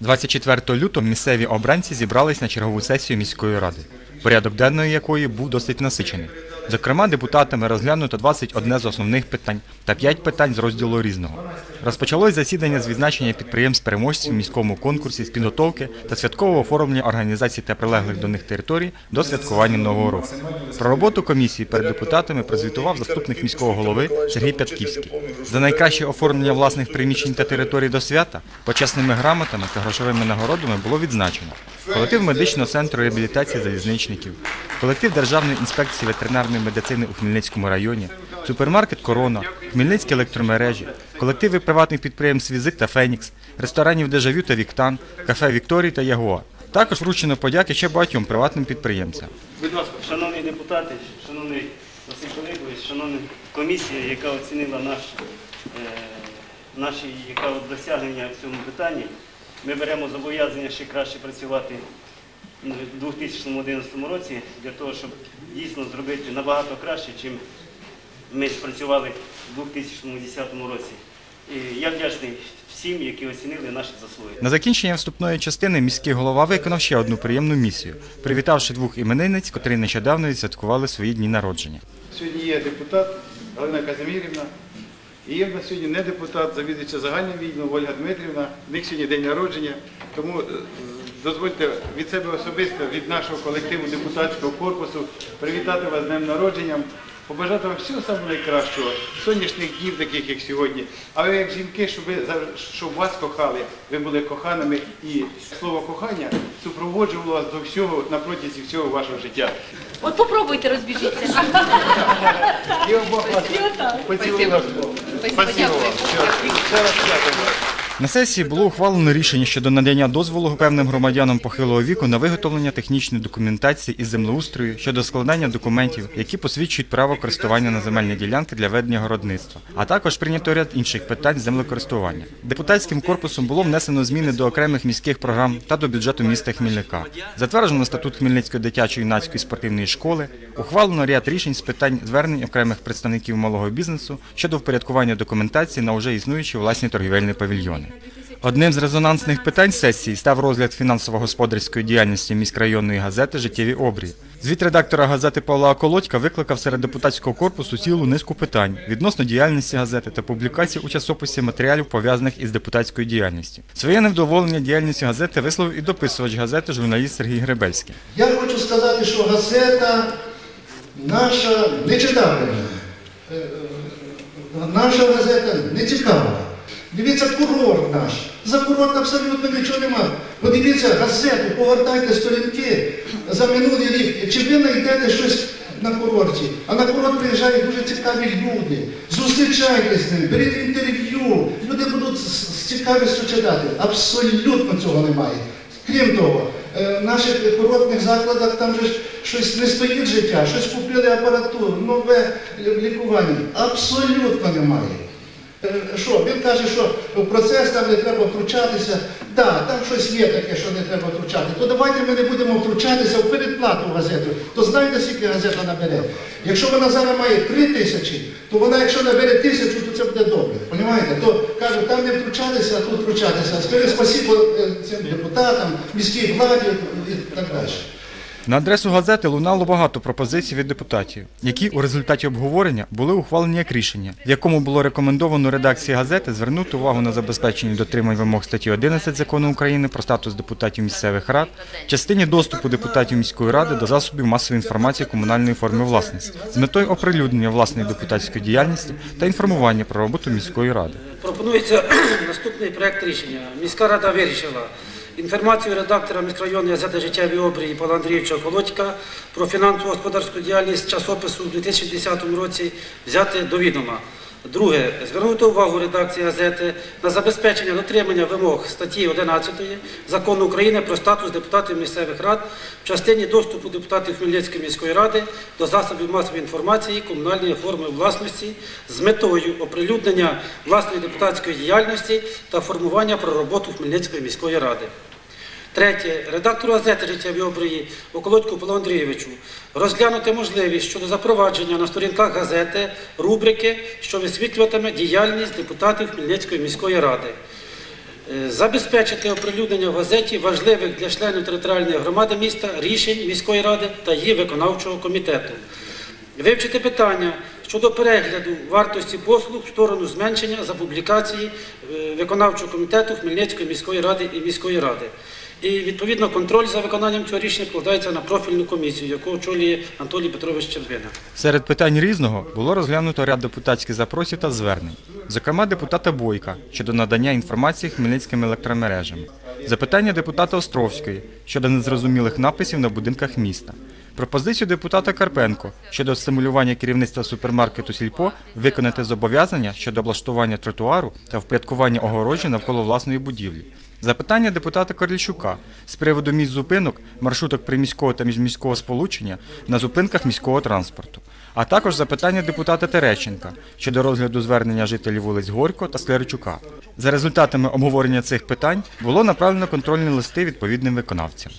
24 лютого місцеві обранці зібрались на чергову сесію міської ради, порядок денної якої був досить насичений. Зокрема, депутатами розглянуто 21 з основних питань та 5 питань з розділу різного. Розпочалось засідання з відзначення підприємств переможців в міському конкурсі з підготовки та святкового оформлення організацій та прилеглих до них територій до святкування нового року. Про роботу комісії перед депутатами прозвітував заступник міського голови Сергій Пятківський. За найкраще оформлення власних приміщень та територій до свята почесними грамотами та грошовими нагородами було відзначено колектив медичного центру реабілітації залізничників, колектив Державної інспекції ветеринарної медицини у Хмельницькому районі, супермаркет Корона, Хмельницькі електромережі, колективи приватних підприємств Візик та Фенікс, ресторанів Дежавю та Віктан, кафе Вікторій та Ягуа. Також вручено подяки ще багатьом приватним підприємцям. Будь ласка, шановні депутати, шановний Василь Колигович, шановна комісія, яка оцінила наш, е, наші яка досягнення в цьому питанні, ми беремо зобов'язання ще краще працювати в 2011 році для того, щоб дійсно зробити набагато краще, чим ми спрацювали в 2010 році. І я вдячний всім, які оцінили наші заслуги. На закінчення вступної частини міський голова виконав ще одну приємну місію, привітавши двох іменинниць, котрі нещодавно відсвяткували свої дні народження. Сьогодні є депутат Галина Казимірівна, і є в нас сьогодні не депутат, завідуюча загальним відділом Ольга Дмитрівна. В них сьогодні день народження. Тому е, дозвольте від себе особисто, від нашого колективу депутатського корпусу привітати вас з днем народження. Побажати вам всього самого найкращого, сонячних днів, таких як сьогодні. А ви як жінки, щоб ви щоб вас кохали, ви були коханими, і слово кохання супроводжувало вас до всього на протязі всього вашого життя. От попробуйте розбіжіться. І вас поцілую. Спасибо вам. Ще раз дякую. На сесії було ухвалено рішення щодо надання дозволу певним громадянам похилого віку на виготовлення технічної документації із землеустрою щодо складання документів, які посвідчують право користування на земельні ділянки для ведення городництва, а також прийнято ряд інших питань землекористування. Депутатським корпусом було внесено зміни до окремих міських програм та до бюджету міста Хмільника. Затверджено статут Хмельницької дитячої юнацької спортивної школи, ухвалено ряд рішень з питань звернень окремих представників малого бізнесу щодо впорядкування документації на вже існуючі власні торгівельні павільйони. Одним з резонансних питань сесії став розгляд фінансово-господарської діяльності міськрайонної газети Життєві обрії. Звіт редактора газети Павла Околодька викликав серед депутатського корпусу цілу низку питань відносно діяльності газети та публікацій у часописі матеріалів, пов'язаних із депутатською діяльністю. Своє невдоволення діяльністю газети висловив і дописувач газети журналіст Сергій Гребельський. Я хочу сказати, що газета наша не читабельна. Е, е, Наша газета не цікава. Дивіться, курорт наш. За курорт абсолютно нічого нема. Подивіться газету, повертайте сторінки за минулий рік. Чи ви знайдете щось на курорті? А на курорт приїжджають дуже цікаві люди. Зустрічайтесь з ними, беріть інтерв'ю. Люди будуть з з цікавістю читати. Абсолютно цього немає. Крім того, е, в наших курортних закладах там же щось не стоїть життя, щось купили апаратуру, нове лікування. Абсолютно немає. Е, Що, він каже, що в процес там не треба втручатися. Так, там щось є таке, що не треба втручати. То давайте ми не будемо втручатися в передплату газету. То знаєте, скільки газета набере? Якщо вона зараз має три тисячі, то вона, якщо набере тисячу, то це буде добре. Понімаєте? То кажуть, там не втручатися, а тут втручатися. Скажи спасибо е, цим депутатам, міській владі і так далі. На адресу газети лунало багато пропозицій від депутатів, які у результаті обговорення були ухвалені як рішення, в якому було рекомендовано редакції газети звернути увагу на забезпечення дотримань вимог статті 11 закону України про статус депутатів місцевих рад, частині доступу депутатів міської ради до засобів масової інформації комунальної форми власності з метою оприлюднення власної депутатської діяльності та інформування про роботу міської ради. Пропонується наступний проект рішення. Міська рада вирішила інформацію редактора міськрайонної газети «Життєві обрії» Павла Андрійовича Колодька про фінансово господарську діяльність часопису у 2010 році взяти до відома. Друге, звернути увагу редакції газети на забезпечення дотримання вимог статті 11 Закону України про статус депутатів місцевих рад в частині доступу депутатів Хмельницької міської ради до засобів масової інформації комунальної форми власності з метою оприлюднення власної депутатської діяльності та формування про роботу Хмельницької міської ради. Третє. Редактору газети «Життєві обрії» Околодьку Павлу Андрійовичу розглянути можливість щодо запровадження на сторінках газети рубрики, що висвітлюватиме діяльність депутатів Хмельницької міської ради. Е, Забезпечити оприлюднення в газеті важливих для членів територіальної громади міста рішень міської ради та її виконавчого комітету. Вивчити питання щодо перегляду вартості послуг в сторону зменшення за публікації е, виконавчого комітету Хмельницької міської ради і міської ради. І відповідно контроль за виконанням цього рішення вкладається на профільну комісію, яку очолює Анатолій Петрович Червина. Серед питань різного було розглянуто ряд депутатських запросів та звернень, зокрема депутата Бойка щодо надання інформації хмельницькими електромережами, запитання депутата Островської щодо незрозумілих написів на будинках міста, пропозицію депутата Карпенко щодо стимулювання керівництва супермаркету Сільпо виконати зобов'язання щодо облаштування тротуару та впорядкування огорожі навколо власної будівлі. Запитання депутата Корільчука з приводу місць зупинок, маршруток приміського та міжміського сполучення на зупинках міського транспорту, а також запитання депутата Тереченка щодо розгляду звернення жителів вулиць Горько та Склеричука. За результатами обговорення цих питань було направлено контрольні листи відповідним виконавцям.